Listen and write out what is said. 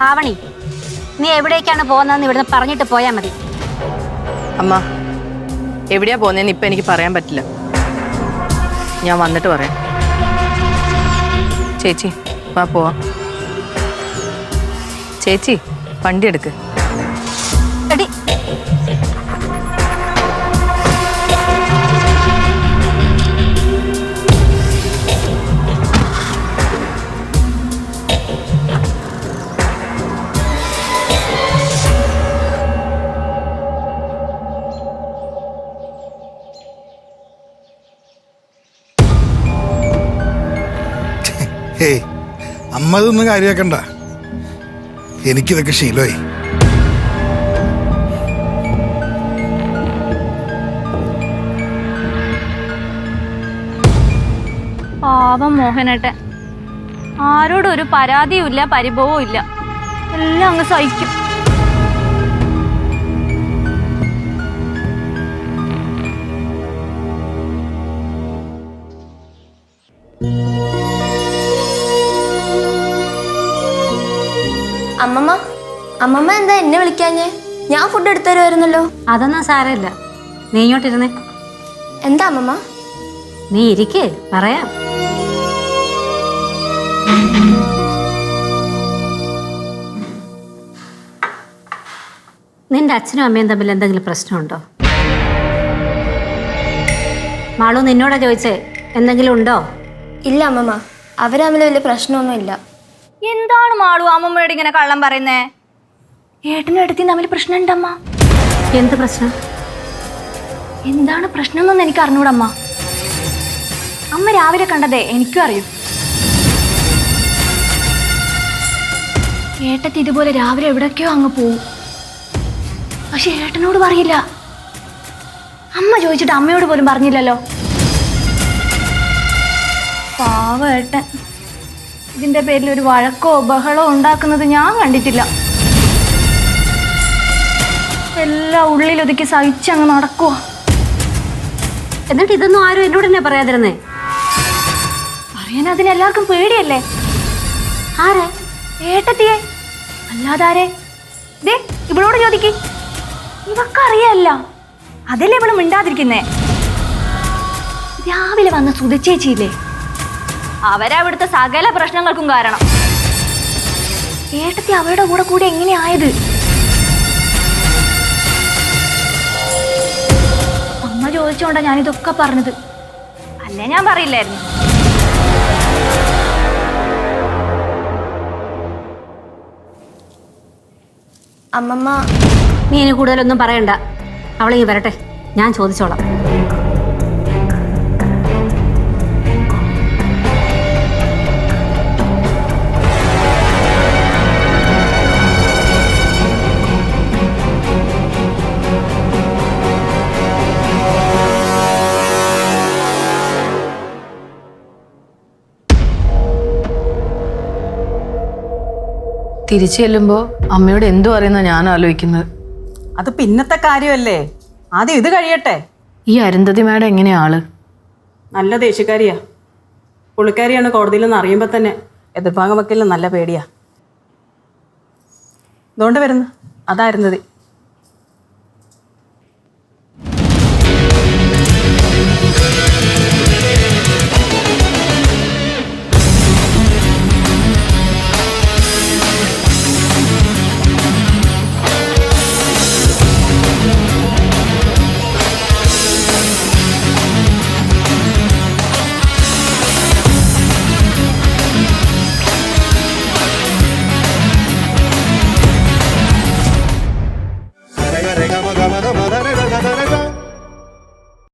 ആവണി നീ എവിടേക്കാണ് പോകുന്നതെന്ന് ഇവിടുന്ന് പറഞ്ഞിട്ട് പോയാൽ മതി. അമ്മ എവിടെയാ പോകുന്നതെന്ന് ഇപ്പം എനിക്ക് പറയാൻ പറ്റില്ല. ഞാൻ വന്നിട്ട് പറയാം. ചേച്ചി വാ പോവാ. ചേച്ചി വണ്ടി എടുക്ക്. എടി ഹേയ് അമ്മ ഇതൊന്നും കാര്യമാക്കണ്ട എനിക്കിതൊക്കെ ശീലമായി. പാവം മോഹനേട്ടൻ. ആരോടും ഒരു പരാതിയും ഇല്ല പരിഭവവും ഇല്ല എല്ലാം അങ്ങ് സഹിക്കും. അമ്മമ്മ അമ്മമ്മ എന്താ എന്നെ വിളിക്കാഞ്ഞേ? ഞാൻ ഫുഡ് എടുത്തു തരുമായിരുന്നല്ലോ അതൊന്നും സാരമില്ല. നീ ഇങ്ങോട്ടിരുന്നേ എന്താ അമ്മമ്മ? നീ ഇരിക്കേ പറയാം. നിന്റെ അച്ഛനും അമ്മയും തമ്മിൽ എന്തെങ്കിലും പ്രശ്നമുണ്ടോ? മാളു നിന്നോടാ ചോദിച്ചേ എന്തെങ്കിലും ഉണ്ടോ? ഇല്ല അമ്മമ്മ അവർ തമ്മിൽ വലിയ പ്രശ്നമൊന്നുമില്ല. എന്താണ് മാളു അമ്മമ്മയോട് ഇങ്ങനെ കള്ളം പറയുന്നേ? ഏട്ടനും എടുത്തി തമ്മിൽ പ്രശ്നമുണ്ടമ്മ. എന്ത് പ്രശ്നം? എന്താണ് പ്രശ്നം എന്നൊന്നും എനിക്ക് അറിഞ്ഞൂടമ്മ. അമ്മ രാവിലെ കണ്ടതേ എനിക്കും അറിയും. ഏട്ടത്തി ഇതുപോലെ രാവിലെ എവിടൊക്കെയോ അങ്ങ് പോവും. പക്ഷെ ഏട്ടനോട് പറയില്ല. അമ്മ ചോദിച്ചിട്ട് അമ്മയോട് പോലും പറഞ്ഞില്ലല്ലോ. പാവ ഏട്ടൻ. ഇതിന്റെ പേരിൽ ഒരു വഴക്കോ ബഹളോ ഉണ്ടാക്കുന്നത് ഞാൻ കണ്ടിട്ടില്ല. എല്ലാം ഉള്ളിലൊതുക്കി സഹിച്ചങ്ങ് നടക്കുവാ. എന്നിട്ട് ഇതൊന്നും ആരും എന്നോട് തന്നെ പറയാതിരുന്നേ? പറയാൻ അതിന് എല്ലാവർക്കും പേടിയല്ലേ? ആരെ? ഏട്ടത്തിയെ? അല്ലാതാരെ ദേ ഇവളോട് ചോദിക്ക്. ഇവക്കറിയല്ല. അതല്ലേ ഇവൾ മിണ്ടാതിരിക്കുന്നേ? രാവിലെ വന്ന സുതച്ചേച്ചിയില്ലേ അവരാ ഇവിടുത്തെ സകല പ്രശ്നങ്ങൾക്കും കാരണം. ഏട്ടത്തി അവരുടെ കൂടെ കൂടെ എങ്ങനെയായത് അമ്മ ചോദിച്ചോണ്ടാ ഞാനിതൊക്കെ പറഞ്ഞത്. അല്ലേ ഞാൻ പറയില്ലായിരുന്നു? അമ്മമ്മ. നീ ഇനി കൂടുതലൊന്നും പറയണ്ട. അവളെ ഈ വരട്ടെ. ഞാൻ ചോദിച്ചോളാം. തിരിച്ചു ചെല്ലുമ്പോൾ അമ്മയോട് എന്തു പറയുന്ന ഞാൻ ആലോചിക്കുന്നത്. അത് പിന്നത്തെ കാര്യമല്ലേ? ആദ്യം ഇത് കഴിയട്ടെ. ഈ അരുന്ധതി മാഡം എങ്ങനെയാ ആൾ? നല്ല ദേഷ്യക്കാരിയാ. പുള്ളിക്കാരിയാണ് കോടതിയിൽ നിന്ന് അറിയുമ്പോൾ തന്നെ എതിർഭാഗം വക്കലിന് നല്ല പേടിയാ. ഇതുകൊണ്ട് വരുന്നു? അതായിരുന്നത്